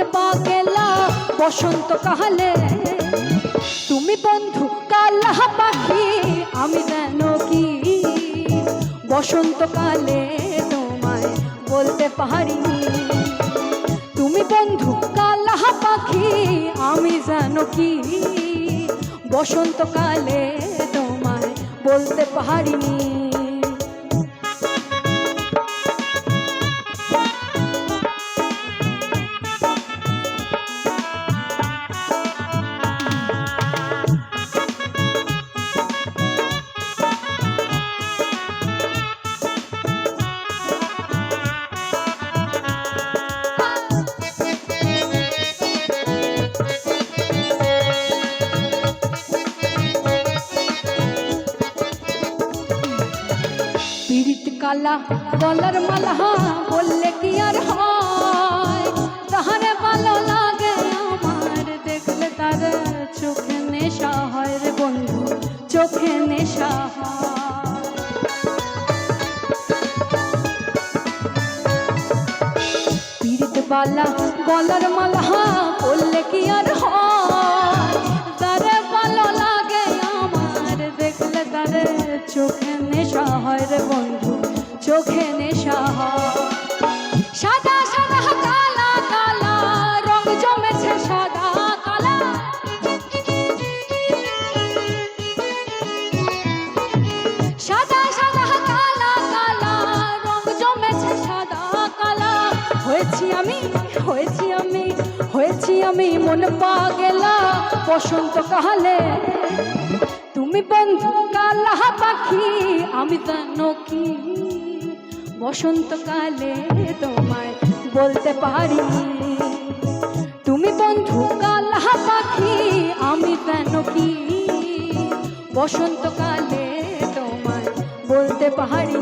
পাগেলা, বসন্ত কালে। তুমি বন্ধু কালা পাখি, আমি যেন কি? বসন্তকালে তোমায় বলতে পারিনি। তুমি বন্ধু কালা পাখি, আমি যেন কি? বসন্তকালে তোমায় বলতে পারিনি। কালা গলার মালা, বললে কি আর হয়? তাহারে ভালো লাগে আমার, দেখলে তার চোখে নেশা হয় রে বন্ধু, চোখে নেশা হয়। বালা, গলার মালা, বললে কি আর হয়? হয়েছি আমি হয়েছি আমি, মন পাগেলা। বসন্ত কালে তুমি বন্ধু কালা পাখি, আমি জানো কি? বসন্তকালে তোমায় বলতে পারি। তুমি বন্ধু কালা পাখি, আমি জানো কি? বসন্তকালে তোমায় বলতে পারিনি